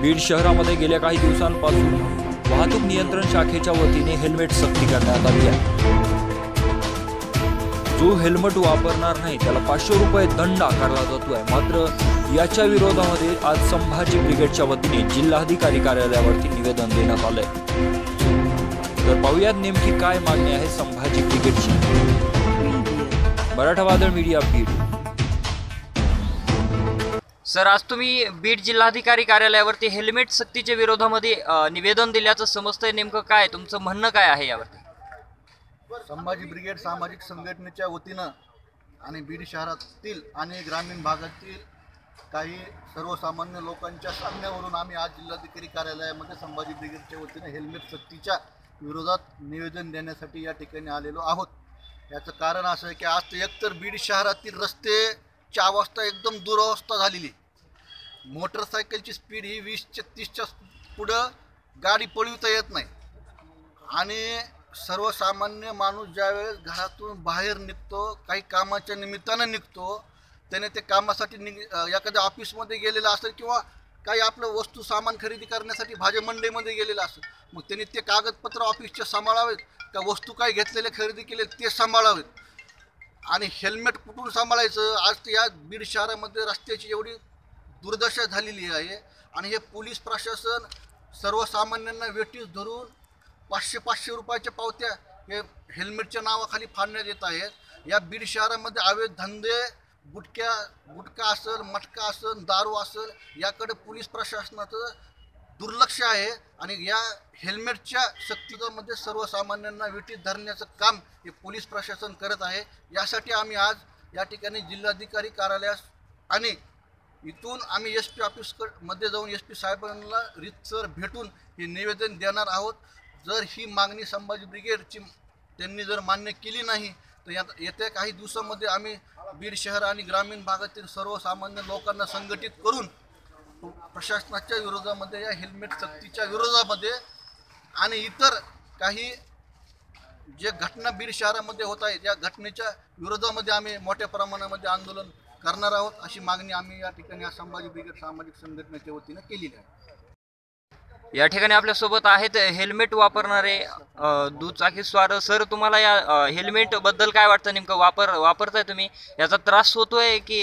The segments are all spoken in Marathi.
बीड शहरामध्ये गेल्या काही दिवसांपासून वाहतूक नियंत्रण शाखेच्या वतीने हेल्मेट सक्ती करण्यात आली आहे. जो हेल्मेट वापरणार नाही त्याला पाचशे रुपये दंड आकारला जातोय. मात्र याच्या विरोधामध्ये आज संभाजी ब्रिगेडच्या वतीने जिल्हाधिकारी कार्यालयावरती निवेदन देण्यात आलंय. तर पाहुयात नेमकी काय मागणी आहे संभाजी ब्रिगेडची. मराठा वादळ मीडिया बीड. सर आज तुम्ही बीड जिल्हाधिकारी कार्यालयावरती हेल्मेट सक्तीच्या विरोधामध्ये निवेदन दिल्याचं समजतंय. नेमकं काय? तुमचं म्हणणं काय आहे यावरती? संभाजी ब्रिगेड सामाजिक संघटनेच्या वतीनं आणि बीड शहरातील आणि ग्रामीण भागातील काही सर्वसामान्य लोकांच्या सांगण्यावरून आम्ही आज जिल्हाधिकारी कार्यालयामध्ये संभाजी ब्रिगेडच्या वतीनं हेल्मेट सक्तीच्या विरोधात निवेदन देण्यासाठी या ठिकाणी आलेलो आहोत. याचं कारण असं आहे की आज तर एकतर बीड शहरातील रस्तेची अवस्था एकदम दुरावस्था झालेली मोटरसायकलची स्पीड ही वीसच्या तीसच्या पुढं गाडी पळविता येत नाही. आणि सर्वसामान्य माणूस ज्यावेळेस घरातून बाहेर निघतो काही कामाच्या निमित्तानं निघतो त्याने ते कामासाठी निघ एखाद्या ऑफिसमध्ये गेलेलं असेल किंवा काही आपलं वस्तू सामान खरेदी करण्यासाठी भाज्या मंडईमध्ये गेलेलं असेल मग त्यांनी ते कागदपत्र ऑफिसचे सांभाळावेत त्या वस्तू काय घेतलेले खरेदी केले ते सांभाळावेत. आणि हेल्मेट कुठून सांभाळायचं? आज या बीड शहरामध्ये रस्त्याची एवढी दुर्दशा झालेली आहे. आणि हे पोलीस प्रशासन सर्वसामान्यांना वेटीस धरून पाचशे पाचशे रुपयाच्या पावत्या हे हेल्मेटच्या नावाखाली फाडण्यात येत आहेत. या बीड शहरामध्ये अवैध धंदे गुटक्या गुटखा असेल मटका असेल दारू असेल याकडे पोलीस प्रशासनाचं दुर्लक्ष आहे. आणि या हेल्मेटच्या सक्तीमध्ये सर्वसामान्यांना वेटीत धरण्याचं काम हे पोलीस प्रशासन करत आहे. यासाठी आम्ही आज या ठिकाणी जिल्हाधिकारी कार्यालयास आणि इथून आम्ही एस पी ऑफिसकडमध्ये जाऊन एस पी साहेबांना रितसर भेटून हे निवेदन देणार आहोत. जर ही मागणी संभाजी ब्रिगेडची त्यांनी जर मान्य केली नाही तर यात येत्या काही दिवसामध्ये आम्ही बीड शहर आणि ग्रामीण भागातील सर्वसामान्य लोकांना संघटित करून प्रशासनाच्या विरोधामध्ये या हेल्मेट सक्तीच्या विरोधामध्ये आणि इतर काही जे घटना बीड शहरामध्ये होत आहेत या घटनेच्या विरोधामध्ये आम्ही मोठ्या प्रमाणामध्ये आंदोलन करणार आहोत अशी मागणी आम्ही या ठिकाणी आज संभाजी ब्रिगेड सामाजिक संघटनेच्या वतीनं केलेली आहे. या ठिकाणी आपल्यासोबत आहेत हेल्मेट वापरणारे दुचाकी स्वार. सर तुम्हाला या हेल्मेटबद्दल काय वाटतं नेमकं? वापर वापरताय तुम्ही? याचा त्रास होतोय की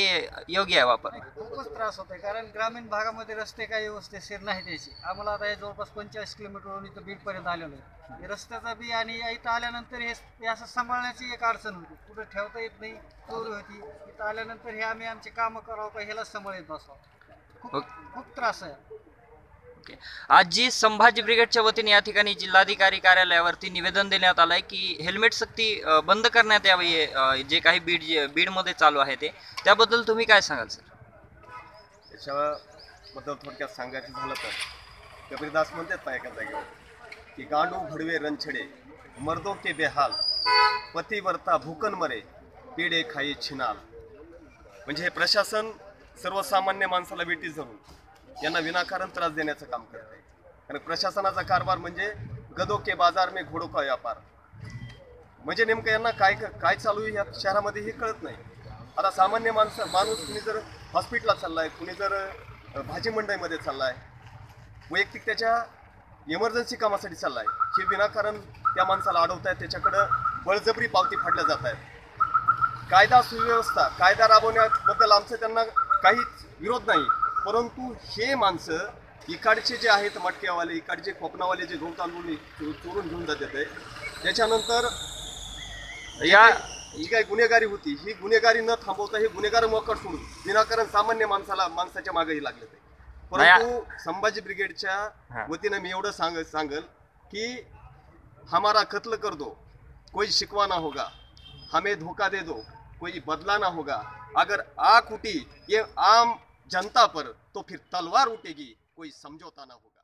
योग्य आहे वापर? खूपच त्रास होतोय कारण ग्रामीण भागामध्ये रस्ते काही व्यवस्थिशीर नाही त्याची. आम्हाला आता हे जवळपास पंचेचाळीस किलोमीटरवरून इथं बीडपर्यंत आलेलो आहे. हे रस्त्याचा बी आणि इथं आल्यानंतर हे हे असं सांभाळण्याची एक अडचण होती. कुठं ठेवता येत नाही चोरी होती. इथं आल्यानंतर हे आम्ही आमचे कामं करावं का ह्याला सांभाळत बसावं. खूप खूप त्रास आहे. ओके. आज जी संभाजी ब्रिगेडच्या वतीने या ठिकाणी जिल्हाधिकारी कार्यालयावरती निवेदन देण्यात आलंय की हेल्मेट सक्ती बंद करण्यात यावी जे काही बीड बीडमध्ये चालू आहे ते. त्याबद्दल तुम्ही काय सांगाल सर? त्याच्याबद्दल थोडक्यात सांगायचं झालं तर कबीरदास म्हणतात ना एका जागेवर की गांडू घडवे रणछडे मर्दो के बेहाल पतिवर्ता भूकन मरे पेडे खाई छिनाल. म्हणजे हे प्रशासन सर्वसामान्य माणसाला वेटी धरून यांना विनाकारण त्रास देण्याचं काम करत. आहे कारण प्रशासनाचा कारभार म्हणजे गदो के बाजार में घोडो का व्यापार. म्हणजे नेमकं यांना काय काय चालू आहे या शहरामध्ये हे कळत नाही. आता सामान्य माणसं माणूस कुणी जर हॉस्पिटलला चाललाय कुणी जर भाजी मंडईमध्ये चाललाय वैयक्तिक त्याच्या इमर्जन्सी कामासाठी चाललाय हे विनाकारण त्या माणसाला अडवत आहेत त्याच्याकडं बळजबरी पावती फाडल्या जात आहेत कायदा सुव्यवस्था कायदा राबवण्याबद्दल आमचं त्यांना काहीच विरोध नाही. परंतु हे माणसं इकडचे जे आहेत मटक्यावाले इकडचे कोकणावाले जे गहू तांदूळ चोरून घेऊन जातात आहे त्याच्यानंतर या ही काय गुन्हेगारी होती ही गुन्हेगारी न थांबवता हे गुन्हेगार मोकट सोडून विनाकारण सामान्य माणसाला माणसाच्या मागेही लागले ते परंतु संभाजी ब्रिगेडच्या. वतीनं मी एवढं सांग सांगल की हमारा कत्ल कर दो कोई शिकवा ना होगा हमें धोखा दे दो कोई बदला ना होगा अगर आग उठी ये आम जनता पर तो फिर तलवार उठेगी कोई समझौता ना होगा।